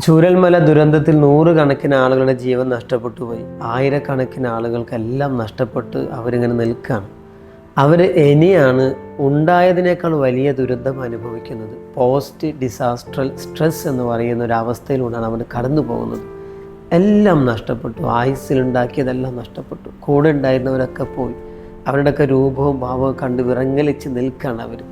ചൂരൽമല ദുരന്തത്തിൽ നൂറുകണക്കിന് ആളുകളുടെ ജീവൻ നഷ്ടപ്പെട്ടു പോയി. ആയിരക്കണക്കിന് ആളുകൾക്കെല്ലാം നഷ്ടപ്പെട്ട് അവരിങ്ങനെ നിൽക്കുകയാണ് അവർ ഇനിയാണ് ഉണ്ടായതിനേക്കാൾ വലിയ ദുരന്തം അനുഭവിക്കുന്നത്. പോസ്റ്റ് ഡിസാസ്റ്ററൽ സ്ട്രെസ് എന്ന് പറയുന്ന ഒരു അവസ്ഥയിലൂടെയാണ് അവർ കടന്നു പോകുന്നത്. എല്ലാം നഷ്ടപ്പെട്ടു. ആയുസ്സിലുണ്ടാക്കിയതെല്ലാം നഷ്ടപ്പെട്ടു. കൂടെ ഉണ്ടായിരുന്നവരൊക്കെ പോയി. അവരുടെയൊക്കെ രൂപവും ഭാവവും കണ്ട് വിറങ്ങലിച്ച് നിൽക്കുകയാണ് അവർ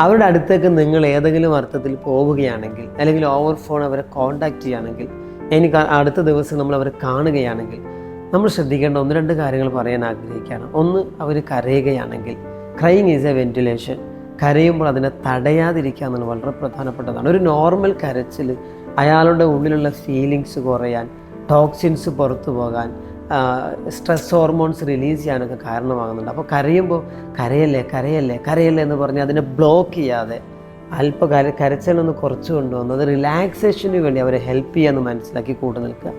അവരുടെ അടുത്തേക്ക് നിങ്ങൾ ഏതെങ്കിലും അർത്ഥത്തിൽ പോവുകയാണെങ്കിൽ അല്ലെങ്കിൽ ഓവർ ഫോൺ അവരെ കോണ്ടാക്ട് ചെയ്യുകയാണെങ്കിൽ എനിക്ക് അടുത്ത ദിവസം നമ്മൾ അവരെ കാണുകയാണെങ്കിൽ നമ്മൾ ശ്രദ്ധിക്കേണ്ട ഒന്ന് രണ്ട് കാര്യങ്ങൾ പറയാൻ ആഗ്രഹിക്കുകയാണ്. ഒന്ന് അവർ കരയുകയാണെങ്കിൽ ക്രൈങ് ഈസ് എ വെന്റിലേഷൻ കരയുമ്പോൾ അതിനെ തടയാതിരിക്കുക എന്നത് വളരെ പ്രധാനപ്പെട്ടതാണ്. ഒരു നോർമൽ കരച്ചിൽ അയാളുടെ ഉള്ളിലുള്ള ഫീലിങ്സ് കുറയാൻ ടോക്സിൻസ് പുറത്തു പോകാൻ സ്ട്രെസ് ഹോർമോൺസ് റിലീസ് ചെയ്യാനൊക്കെ കാരണമാകുന്നുണ്ട്. അപ്പോൾ കരയുമ്പോൾ കരയല്ലേ കരയല്ലേ കരയല്ലേ എന്ന് പറഞ്ഞ് അതിനെ ബ്ലോക്ക് ചെയ്യാതെ അല്പ കര കരച്ചിലൊന്ന് കുറച്ച് കൊണ്ടുവന്ന് അത് റിലാക്സേഷന് വേണ്ടി അവരെ ഹെൽപ്പ് ചെയ്യാന്ന് മനസ്സിലാക്കി കൂട്ടു നിൽക്കുക.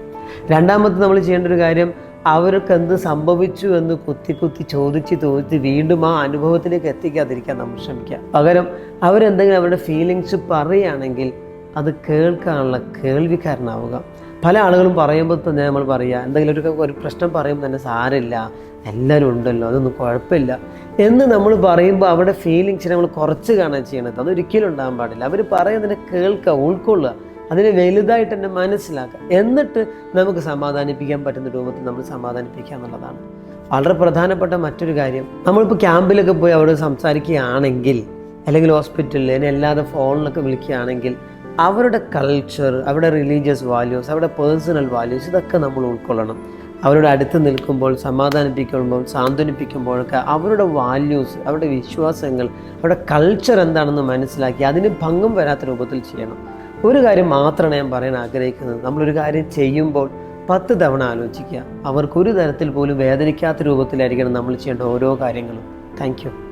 രണ്ടാമത് നമ്മൾ ചെയ്യേണ്ട ഒരു കാര്യം അവർക്ക് എന്ത് സംഭവിച്ചു എന്ന് കുത്തി കുത്തി ചോദിച്ച് ചോദിച്ച് വീണ്ടും ആ അനുഭവത്തിലേക്ക് എത്തിക്കാതിരിക്കാൻ നമ്മൾ ശ്രമിക്കുക. പകരം അവരെന്തെങ്കിലും അവരുടെ ഫീലിങ്സ് പറയുകയാണെങ്കിൽ അത് കേൾക്കാനുള്ള കേൾവിക്കാരനാവുക. പല ആളുകളും പറയുമ്പോൾ തന്നെ നമ്മൾ പറയുക എന്തെങ്കിലും ഒരു ഒരു പ്രശ്നം പറയുമ്പോൾ തന്നെ സാരമില്ല എല്ലാവരും ഉണ്ടല്ലോ അതൊന്നും കുഴപ്പമില്ല എന്ന് നമ്മൾ പറയുമ്പോൾ അവിടെ ഫീലിങ്സിനെ നമ്മൾ കുറച്ച് കാണാൻ ചെയ്യണത്. അതൊരിക്കലും ഉണ്ടാകാൻ പാടില്ല. അവർ പറയുന്നതിനെ കേൾക്കുക ഉൾക്കൊള്ളുക അതിനെ വലുതായിട്ട് തന്നെ മനസ്സിലാക്കുക. എന്നിട്ട് നമുക്ക് സമാധാനിപ്പിക്കാൻ പറ്റുന്ന രൂപത്തിൽ നമ്മൾ സമാധാനിപ്പിക്കുക എന്നുള്ളതാണ്. വളരെ പ്രധാനപ്പെട്ട മറ്റൊരു കാര്യം. നമ്മളിപ്പോൾ ക്യാമ്പിലൊക്കെ പോയി അവിടെ സംസാരിക്കുകയാണെങ്കിൽ അല്ലെങ്കിൽ ഹോസ്പിറ്റലിൽ അല്ലാതെ ഫോണിലൊക്കെ വിളിക്കുകയാണെങ്കിൽ അവരുടെ കൾച്ചർ അവരുടെ റിലീജിയസ് വാല്യൂസ് അവരുടെ പേഴ്സണൽ വാല്യൂസ് ഇതൊക്കെ നമ്മൾ ഉൾക്കൊള്ളണം. അവരുടെ അടുത്ത് നിൽക്കുമ്പോൾ സമാധാനിപ്പിക്കുമ്പോൾ സാന്ത്വനിപ്പിക്കുമ്പോഴൊക്കെ അവരുടെ വാല്യൂസ് അവരുടെ വിശ്വാസങ്ങൾ അവരുടെ കൾച്ചർ എന്താണെന്ന് മനസ്സിലാക്കി അതിന് ഭംഗം വരാത്ത രൂപത്തിൽ ചെയ്യണം. ഒരു കാര്യം മാത്രമാണ് ഞാൻ പറയാൻ ആഗ്രഹിക്കുന്നത്. നമ്മളൊരു കാര്യം ചെയ്യുമ്പോൾ പത്ത് തവണ ആലോചിക്കുക. അവർക്ക് ഒരു തരത്തിൽ പോലും വേദനിക്കാത്ത രൂപത്തിലായിരിക്കണം നമ്മൾ ചെയ്യേണ്ട ഓരോ കാര്യങ്ങളും. താങ്ക്